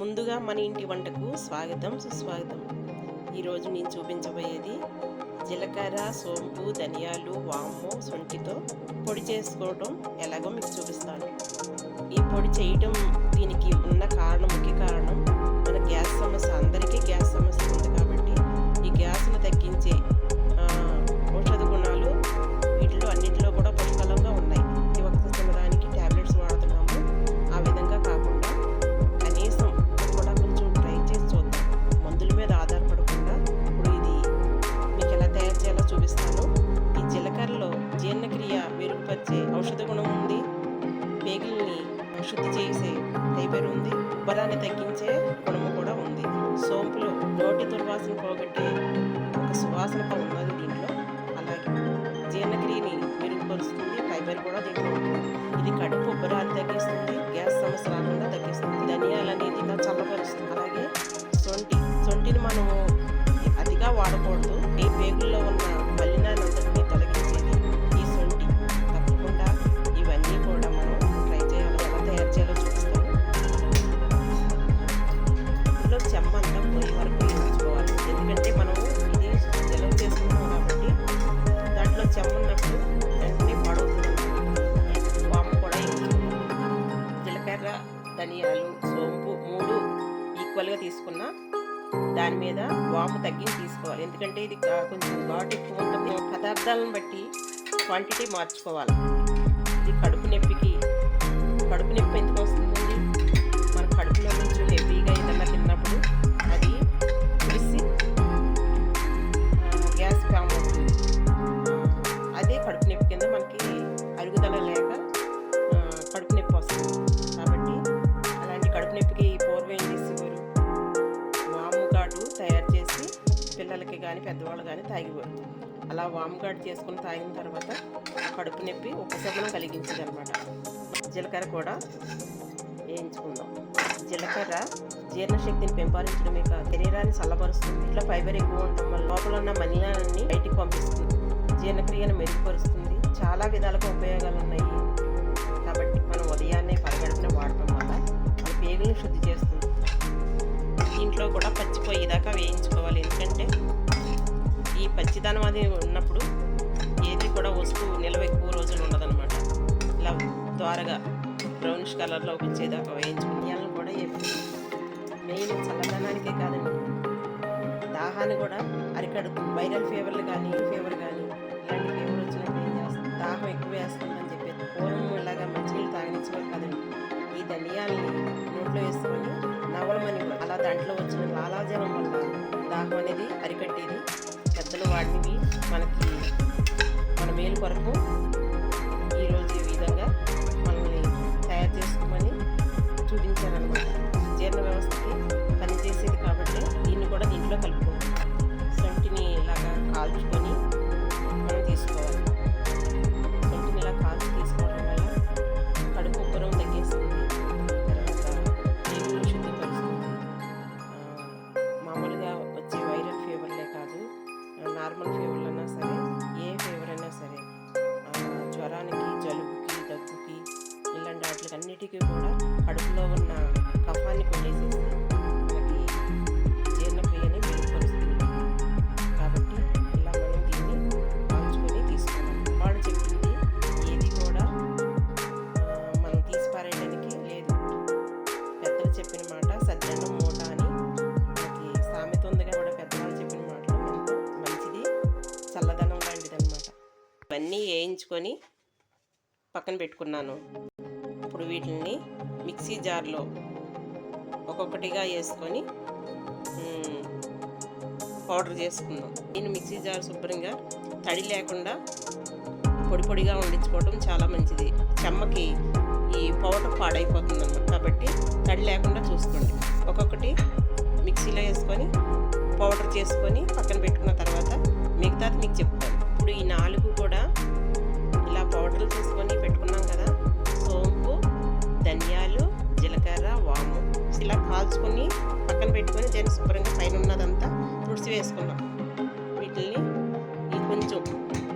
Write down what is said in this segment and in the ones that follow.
ముందుగా మన ఇంటి వంటకు స్వాగతం సుస్వాగతం. ఈరోజు నేను చూపించబోయేది జీలకర్ర సోంపు ధనియాలు వాము సొంటితో పొడి చేసుకోవడం ఎలాగో మీకు చూపిస్తాను. ఈ పొడి చేయటం మెరుగుపరిచే ఔషధ గుణం ఉంది. పేగుల్ని శుద్ధి చేసే ఫైబర్ ఉంది. ఉబ్బరాన్ని తగ్గించే గుణము కూడా ఉంది. సోంపులో నోటి దుర్వాసన పోగొట్టే ఒక సువాసన ఉన్నది దీంట్లో. అలాగే జీర్ణక్రియని మెరుగుపరుస్తుంది. ఫైబర్ కూడా దీంట్లో ఉంటుంది. ఇది కడుపు ఉబ్బరాన్ని తగ్గిస్తుంది. గ్యాస్ సమస్య రాకుండా తగ్గిస్తుంది. ధనియాలు అనేది ఇంకా దాని మీద వాము తగ్గించి తీసుకోవాలి. ఎందుకంటే ఇది కొంచెం ఘాటు ఎక్కువ ఉంటుంది. పదార్థాలను బట్టి క్వాంటిటీ మార్చుకోవాలి. ఇది కడుపు నొప్పికి కడుపు నొప్పి ఎందుకు వస్తుంది? కానీ పెద్దవాళ్ళు కానీ తాగేవారు అలా వామ్ ఘాటు చేసుకుని తాగిన తర్వాత కడుపు నొప్పి ఉపశమనం కలిగించేది అనమాట జీలకర్ర కూడా వేయించుకుందాం. జీలకర్ర జీర్ణశక్తిని పెంపొందించడమే కాదు శరీరాన్ని చల్లబరుస్తుంది. ఇట్లా ఫైబర్ ఎక్కువ ఉండటం వల్ల లోపల ఉన్న మలినాన్ని బయటికి పంపిస్తుంది. జీర్ణక్రియను మెరుగుపరుస్తుంది. చాలా విధాలుగా ఉపయోగాలు ఉన్నాయి కాబట్టి మనం ఉదయాన్నే పరగడుపున వాడటం వల్ల మన పేగులను శుద్ధి చేస్తుంది. దీంట్లో కూడా పచ్చిపోయేదాకా వేయించుకోవాలి. ఎందుకంటే ఈ పచ్చిదనం అది ఉన్నప్పుడు ఏది కూడా వస్తువు నిల్వ ఎక్కువ రోజులు ఉండదన్నమాట. ఇలా త్వరగా బ్రౌనిష్ కలర్లోకి వచ్చేదాకా వేయించుకుని కూడా ఎప్పుడు మెయిన్ చల్లదనానికే కాదండి. దాహాన్ని కూడా అరికడుతుంది వైరల్ ఫీవర్లు కానీ ఫీవర్ కానీ ఇలాంటి ఫీవర్ వచ్చినప్పుడు ఏం చేస్తుంది దాహం ఎక్కువ వేస్తుందని చెప్పి పూర్వం ఇలాగా మంచినీళ్ళు తాగనిచ్చేవారు కదండి. ఈ ధనియాల్ని నోట్లో వేసుకొని నవలమని అలా దాంట్లో వచ్చిన లాలాజలం వల్ల దాహం అనేది అరికట్టేది. పెద్దలు వాడినవి మనకి మన మేలు కొరకు ఈరోజు ఈ విధంగా మనల్ని తయారు చేసుకోమని అన్నీ వేయించుకొని పక్కన పెట్టుకున్నాను. ఇప్పుడు వీటిని మిక్సీ జార్లో ఒక్కొక్కటిగా వేసుకొని పౌడర్ చేసుకుందాం. నేను మిక్సీ జార్ శుభ్రంగా తడి లేకుండా పొడి పొడిగా వండించుకోవడం చాలా మంచిది. చెమ్మకి ఈ పౌడర్ పాడైపోతుంది అనమాట కాబట్టి తడి లేకుండా చూసుకోండి. ఒక్కొక్కటి మిక్సీలో వేసుకొని పౌడర్ చేసుకొని పక్కన పెట్టుకున్న తర్వాత మిగతాది మీకు చెప్తాను. ఇప్పుడు ఈ నాలుగు కూడా ఇలా పౌడర్లు తీసుకొని పెట్టుకున్నాం కదా. సోంపు ధనియాలు జీలకర్ర వాము. ఇలా కాల్చుకొని పక్కన పెట్టుకొని దాన్ని శుభ్రంగా పైన ఉన్నదంతా తుడిచి వేసుకున్నాం. వీటిని ఈ కొంచెం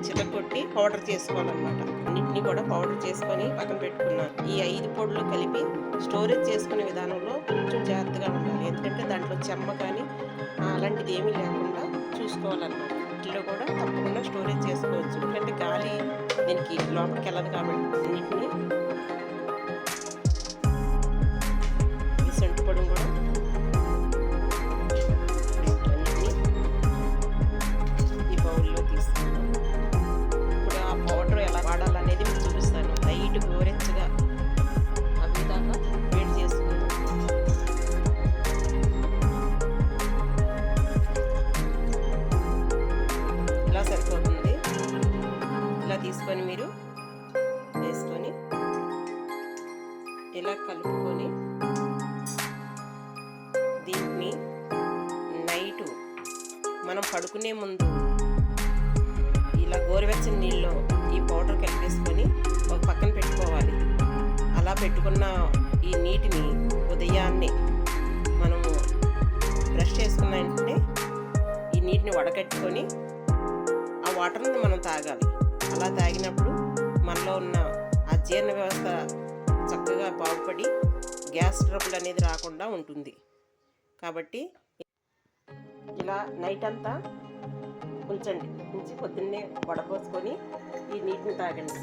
చిలకొట్టి పౌడర్ చేసుకోవాలన్నమాట. అన్నింటినీ కూడా పౌడర్ చేసుకొని పక్కన పెట్టుకున్నాను ఈ ఐదు పొడులు కలిపి స్టోరేజ్ చేసుకునే విధానంలో కొంచెం జాగ్రత్తగా ఉండాలి. ఎందుకంటే దాంట్లో చెమ్మ కానీ అలాంటిది ఏమీ లేకుండా చూసుకోవాలన్నమాట. వీటిలో కూడా తప్పకుండా స్టోరేజ్ చేసుకోవచ్చు. ఎందుకంటే గాలి దీనికి లోపలికి వెళ్ళదు కాబట్టి. అన్నిటిని తీసుకొని మీరు వేసుకొని ఇలా కలుపుకొని దీన్ని నైటు మనం పడుకునే ముందు ఇలా గోరువెచ్చని నీళ్ళలో ఈ పౌడర్ కలిపేసుకొని ఒక పక్కన పెట్టుకోవాలి. అలా పెట్టుకున్న ఈ నీటిని ఉదయాన్నే మనము బ్రష్ చేసుకున్న వెంటనే ఈ నీటిని వడకట్టుకొని ఆ వాటర్ని మనం తాగాలి. అలా తాగినప్పుడు మనలో ఉన్న ఆ జీర్ణ వ్యవస్థ చక్కగా బాగుపడి గ్యాస్ ట్రబుల్ అనేది రాకుండా ఉంటుంది. కాబట్టి ఇలా నైట్ అంతా ఉంచండి ఉంచి పొద్దున్నే వడపోసుకొని ఈ నీటిని తాగండి.